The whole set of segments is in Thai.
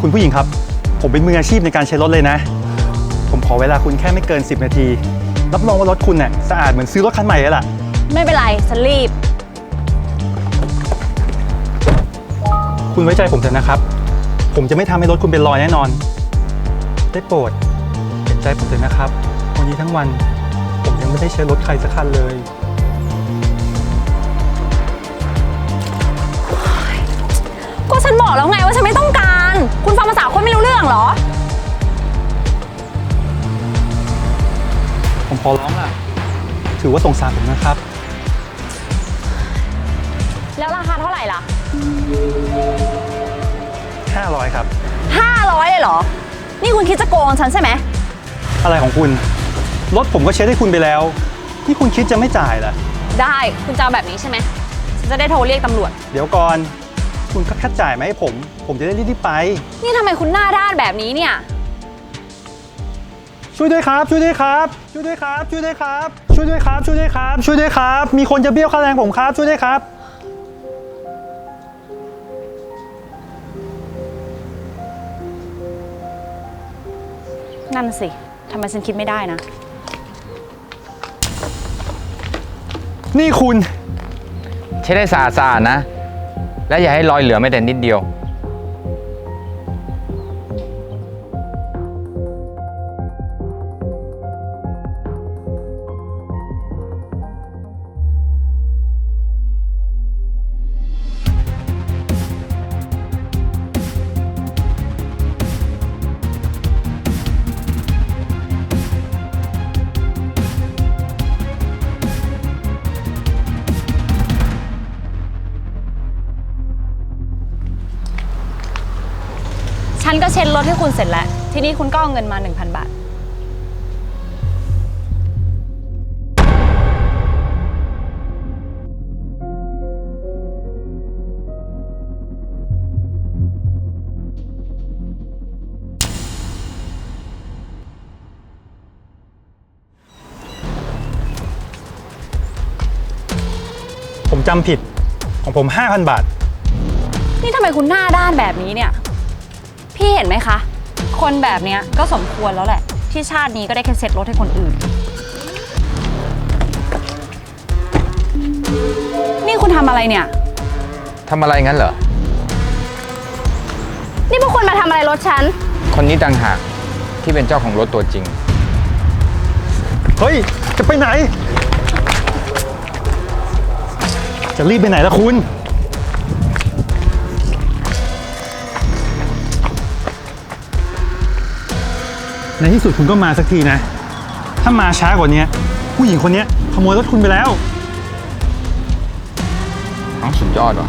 คุณผู้หญิงครับ ผมเป็นมืออาชีพในการใช้รถเลยนะ ผมขอเวลาคุณแค่ไม่เกิน 10 นาที รับรองว่ารถคุณเนี่ยสะอาดเหมือนซื้อรถคันใหม่เลยล่ะ ไม่เป็นไรฉันรีบ คุณไว้ใจผมเถอะนะครับ ผมจะไม่ทำให้รถคุณเป็นรอยแน่นอน ได้โปรดเห็นใจผมเถอะนะครับ วันนี้ทั้งวัน ผมยังไม่ได้ใช้รถใครสักคันเลย บอกแล้วไงว่าฉันไม่ต้องการ คุณฟังภาษาคนไม่รู้เรื่องเหรอ ผมขอร้องล่ะ ถือว่าสงสารผมนะครับ แล้วราคาเท่าไหร่ล่ะ 500 ครับ 500 เลยเหรอ นี่คุณคิดจะโกงฉันใช่ไหม อะไรของคุณ รถผมก็เช็ดให้คุณไปแล้ว ที่คุณคิดจะไม่จ่ายล่ะ ได้ คุณจะเอาแบบนี้ใช่ไหมฉันจะได้โทรเรียกตำรวจ เดี๋ยวก่อน คุณก็แค่จ่ายมาให้ผม ผมจะได้รีบๆไป นี่ทำไมคุณหน้าด้านแบบนี้เนี่ย ช่วยด้วยครับ ช่วยด้วยครับ ช่วยด้วยครับ ช่วยด้วยครับ ช่วยด้วยครับ ช่วยด้วยครับ ช่วยด้วยครับ มีคนจะเบี้ยวค่าแรงผมครับ ช่วยด้วยครับ นั่นสิทำไมฉันคิดไม่ได้นะ นี่คุณ ใช้ได้สะอาดสะอาดนะ และอย่าให้รอยเหลือแม้แต่นิดเดียว ฉันก็เช็ดรถให้คุณเสร็จแล้ว ทีนี้คุณก็เอาเงินมา 1,000 บาท ผมจำผิดของผม 5,000 บาท นี่ทำไมคุณหน้าด้านแบบนี้เนี่ย พี่เห็นไหมคะ คนแบบเนี้ยก็สมควรแล้วแหละ ที่ชาตินี้ก็ได้แค่เซ็ตรถให้คนอื่น นี่คุณทำอะไรเนี่ย ทำอะไรงั้นเหรอ นี่พวกคุณมาทำอะไรรถฉัน คนนี้ต่างหากที่เป็นเจ้าของรถตัวจริง เฮ้ย จะไปไหน จะรีบไปไหนล่ะคุณ ในที่สุดคุณก็มาสักทีนะ ถ้ามาช้ากว่านี้ผู้หญิงคนนี้ขโมยรถคุณไปแล้วน้องสุดยอดว่ะ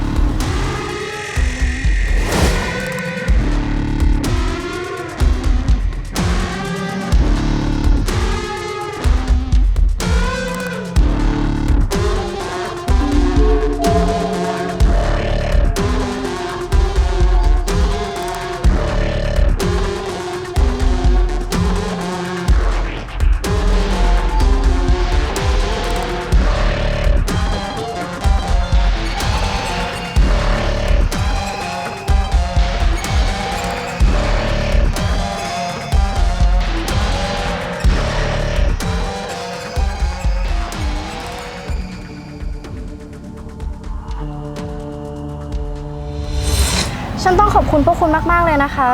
ฉันต้องขอบคุณพวกคุณมากๆเลยนะคะ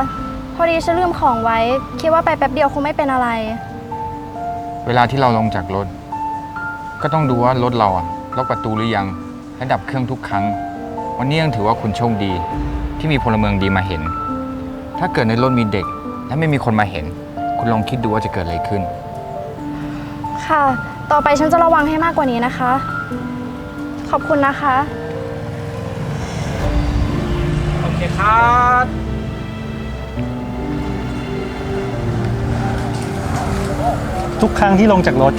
พอดีฉันลืมของไว้ คิดว่าไปแป๊บเดียวคงไม่เป็นอะไร เวลาที่เราลงจากรถ ก็ต้องดูว่ารถเราอะล็อกประตูหรือยัง และดับเครื่องทุกครั้ง วันนี้ยังถือว่าคุณโชคดี ที่มีพลเมืองดีมาเห็น ถ้าเกิดในรถมีเด็ก และไม่มีคนมาเห็น คุณลองคิดดูว่าจะเกิดอะไรขึ้น ค่ะ ต่อไปฉันจะระวังให้มากกว่านี้นะคะ ขอบคุณนะคะโอ เคครับทุกครั้งที่ลงจากรถ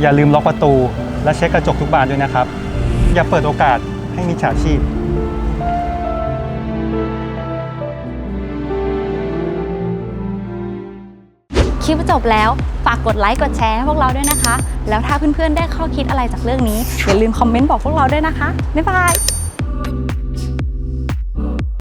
อย่าลืมล็อกประตู และเช็คกระจกทุกบานด้วยนะครับ อย่าเปิดโอกาสให้มีฉาชีพ คลิปจบแล้ว ฝากกดไลค์กดแชร์ให้พวกเราด้วยนะคะ แล้วถ้าเพื่อนๆได้ข้อคิดอะไรจากเรื่องนี้ อย่าลืมคอมเมนต์บอกพวกเราด้วยนะคะ บ๊ายบาย